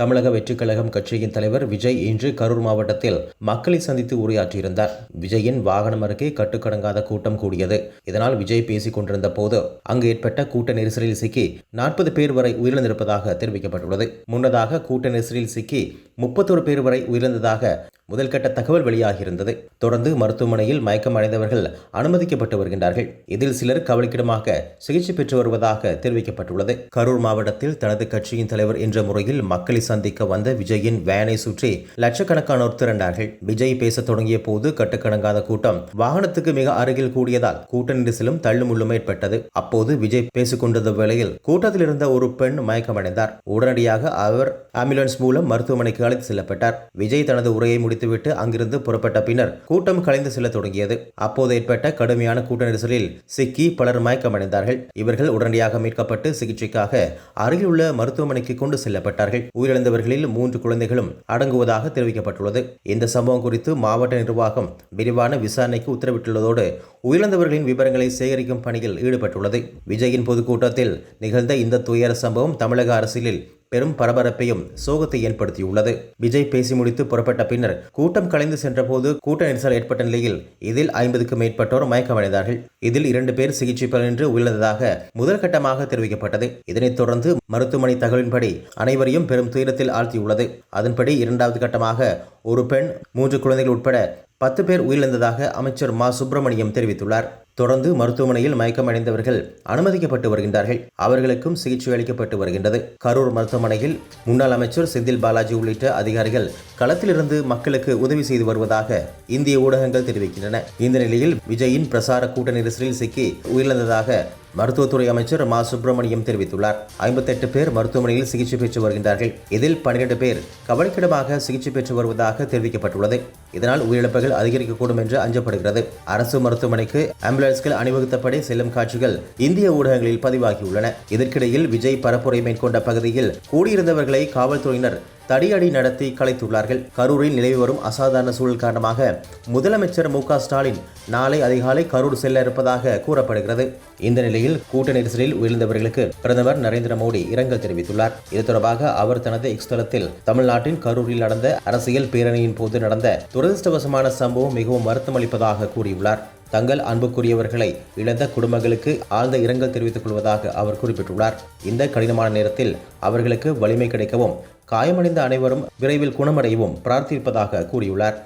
தமிழக வெற்றிக் கழகம் கட்சியின் தலைவர் விஜய் இன்று கரூர் மாவட்டத்தில் மக்களை சந்தித்து உரையாற்றியிருந்தார். விஜயின் வாகனம் அருகே கட்டுக்கடங்காத கூட்டம் கூடியது. இதனால் விஜய் பேசிக் கொண்டிருந்த போது அங்கு ஏற்பட்ட கூட்ட நெரிசலில் சிக்கி நாற்பது பேர் வரை உயிரிழந்திருப்பதாக தெரிவிக்கப்பட்டுள்ளது. முன்னதாக கூட்ட நெரிசலில் சிக்கி முப்பத்தொரு பேர் வரை உயிரிழந்ததாக முதல்கட்ட தகவல் வெளியாகியிருந்தது. தொடர்ந்து மருத்துவமனையில் மயக்கம் அடைந்தவர்கள் அனுமதிக்கப்பட்டு வருகின்றார்கள். இதில் சிலர் கவலைக்கிடமாக சிகிச்சை பெற்று வருவதாக தெரிவிக்கப்பட்டுள்ளது. கரூர் மாவட்டத்தில் தனது கட்சியின் தலைவர் என்ற முறையில் மக்களை சந்திக்க வந்த விஜயின் வேனை சுற்றி லட்சக்கணக்கானோர் திரண்டார்கள். விஜய் பேச தொடங்கிய போது கட்டுக்கணங்காத கூட்டம் வாகனத்துக்கு மிக அருகில் கூடியதால் கூட்ட நெரிசலும் தள்ளுமுள்ளும் ஏற்பட்டது. அப்போது விஜய் பேசிக் கொண்டிருந்த வேளையில் கூட்டத்தில் இருந்த ஒரு பெண் மயக்கமடைந்தார். உடனடியாக அவர் ஆம்புலன்ஸ் மூலம் மருத்துவமனைக்கு அழைத்து செல்லப்பட்டார். விஜய் தனது உரையை முடித்துவிட்டு அங்கிருந்து புறப்பட்ட பின்னர் கூட்டம் கலைந்து செல்ல தொடங்கியது. அப்போது ஏற்பட்ட கடுமையான கூட்ட நெரிசலில் சிக்கி பலர் மயக்கமடைந்தார்கள் இவர்கள் உடனடியாக மீட்கப்பட்டு சிகிச்சைக்காக அருகில் உள்ள மருத்துவமனைக்கு கொண்டு செல்லப்பட்டார்கள். உயிரிழந்தவர்களில் மூன்று குழந்தைகளும் அடங்குவதாக தெரிவிக்கப்பட்டுள்ளது. இந்த சம்பவம் குறித்து மாவட்ட நிர்வாகம் விரிவான விசாரணைக்கு உத்தரவிட்டுள்ளதோடு உயிரிழந்தவர்களின் விவரங்களை சேகரிக்கும் பணியில் ஈடுபட்டுள்ளது. விஜயின் பொதுக்கூட்டத்தில் நிகழ்ந்த இந்த துயர சம்பவம் தமிழக அரசியலில் பெரும் பரபரப்பையும் சோகத்தை ஏற்படுத்தியுள்ளது. விஜய் பேசி முடித்து புறப்பட்ட பின்னர் கூட்டம் கலைந்து சென்றபோது கூட்ட நெரிசல் ஏற்பட்ட நிலையில் இதில் ஐம்பதுக்கும் மேற்பட்டோர் மயக்கமடைந்தார்கள். இதில் இரண்டு பேர் சிகிச்சை பலனின்றி உயிரிழந்ததாக முதல் கட்டமாக தெரிவிக்கப்பட்டது. இதனைத் தொடர்ந்து மருத்துவமனை தகவலின்படி அனைவரையும் பெரும் துயரத்தில் ஆழ்த்தியுள்ளது. அதன்படி இரண்டாவது கட்டமாக ஒரு பெண் மூன்று குழந்தைகள் உட்பட பத்து பேர் உயிரிழந்ததாக அமைச்சர் மா. சுப்பிரமணியம் தெரிவித்துள்ளார். தொடர்ந்து மருத்துவமனையில் மயக்கமடைந்தவர்கள் அனுமதிக்கப்பட்டு வருகின்றார்கள். அவர்களுக்கும் சிகிச்சை அளிக்கப்பட்டு வருகின்றது. கரூர் மருத்துவமனையில் முன்னாள் அமைச்சர் செந்தில் பாலாஜி உள்ளிட்ட அதிகாரிகள் களத்திலிருந்து மக்களுக்கு உதவி செய்து வருவதாக இந்திய ஊடகங்கள் தெரிவிக்கின்றன. இந்த நிலையில் விஜயின் பிரசார கூட்ட நெரிசலில் சிக்கி உயிரிழந்ததாக மருத்துவத்துறை அமைச்சர் மா. சுப்பிரமணியம் தெரிவித்துள்ளார். ஐம்பத்தெட்டு பேர் மருத்துவமனையில் சிகிச்சை பெற்று வருகின்றார்கள். இதில் பன்னிரண்டு பேர் கவலைக்கிடமாக சிகிச்சை பெற்று வருவதாக தெரிவிக்கப்பட்டுள்ளது. இதனால் உயிரிழப்புகள் அதிகரிக்கக்கூடும் என்று அஞ்சப்படுகிறது. அரசு மருத்துவமனைக்கு ஆம்புலன்ஸ்கள் அணிவகுத்தபடி செல்லும் காட்சிகள் இந்திய ஊடகங்களில் பதிவாகியுள்ளன. இதற்கிடையில் விஜய் பரப்புரை மேற்கொண்ட பகுதியில் கூடியிருந்தவர்களை காவல்துறையினர் தடியடி நடத்தி கலைத்துள்ளார்கள். கரூரில் நிலவி வரும் அசாதாரண சூழல் காரணமாக முதலமைச்சர் மு ஸ்டாலின் நாளை அதிகாலை கரூர் செல்ல இருப்பதாக கூறப்படுகிறது. இந்த நிலையில் கூட்ட நெரிசலில் உயிர்ந்தவர்களுக்கு பிரதமர் நரேந்திர மோடி இரங்கல் தெரிவித்துள்ளார். இது தொடர்பாக அவர் தனது எக்ஸ் தளத்தில் தமிழ்நாட்டின் கரூரில் நடந்த அரசியல் பேரணியின் போது நடந்த துரதிருஷ்டவசமான சம்பவம் மிகவும் வருத்தமளிப்பதாக கூறியுள்ளார். தங்கள் அன்புக்குரியவர்களை இழந்த குடும்பங்களுக்கு ஆழ்ந்த இரங்கல் தெரிவித்துக் கொள்வதாக அவர் குறிப்பிட்டுள்ளார். இந்த கடினமான நேரத்தில் அவர்களுக்கு வலிமை கிடைக்கவும் காயமடைந்த அனைவரும் விரைவில் குணமடையவும் பிரார்த்திப்பதாக கூறியுள்ளார்.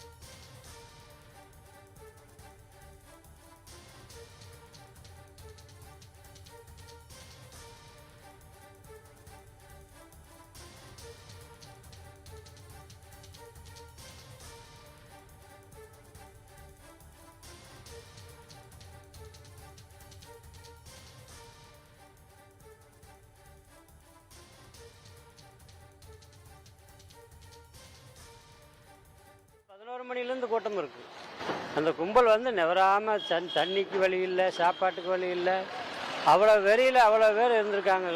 மணிலேருந்து கூட்டம் இருக்கு. அந்த கும்பல் வந்து நெவராமல் தன் தண்ணிக்கு வழி இல்லை சாப்பாட்டுக்கு வழி இல்லை. அவ்வளோ வெறியில் அவ்வளோ பேர் இருந்திருக்காங்க.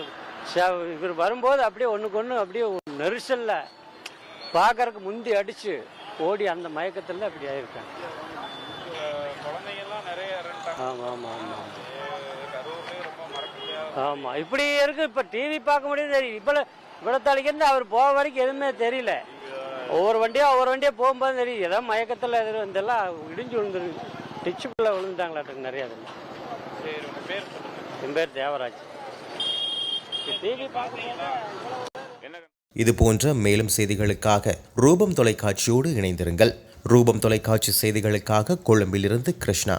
இவர் வரும்போது அப்படியே ஒன்றுக்கு ஒன்று அப்படியே நெரிசலில் பார்க்கறக்கு முந்தி அடித்து ஓடி அந்த மயக்கத்தில் அப்படி இறந்துட்டாங்க. ஆமாம் ஆமாம் ஆமாம் ஆமாம் இப்படி இருக்கு. இப்போ டிவி பார்க்க முடியாது. தெரியும் இவ்வளோ இவ்வளோ தலைக்கிருந்து அவர் போக வரைக்கும் எதுவுமே தெரியல. ஒவ்வொரு வண்டியாக ஒவ்வொரு வண்டியாக போகும்போது தெரியும் ஏதாவது மயக்கத்தில் எதிர் வந்தெல்லாம் இடிஞ்சு விழுந்துருக்கு டிச்சுக்குள்ளே விழுந்துட்டாங்களாட்டு நிறையா இதில் பேர். என் பேர் தேவராஜ். என்ன இது போன்ற மேலும் செய்திகளுக்காக ரூபம் தொலைக்காட்சியோடு இணைந்திருங்கள். ரூபம் தொலைக்காட்சி செய்திகளுக்காக கொழும்பிலிருந்து கிருஷ்ணா.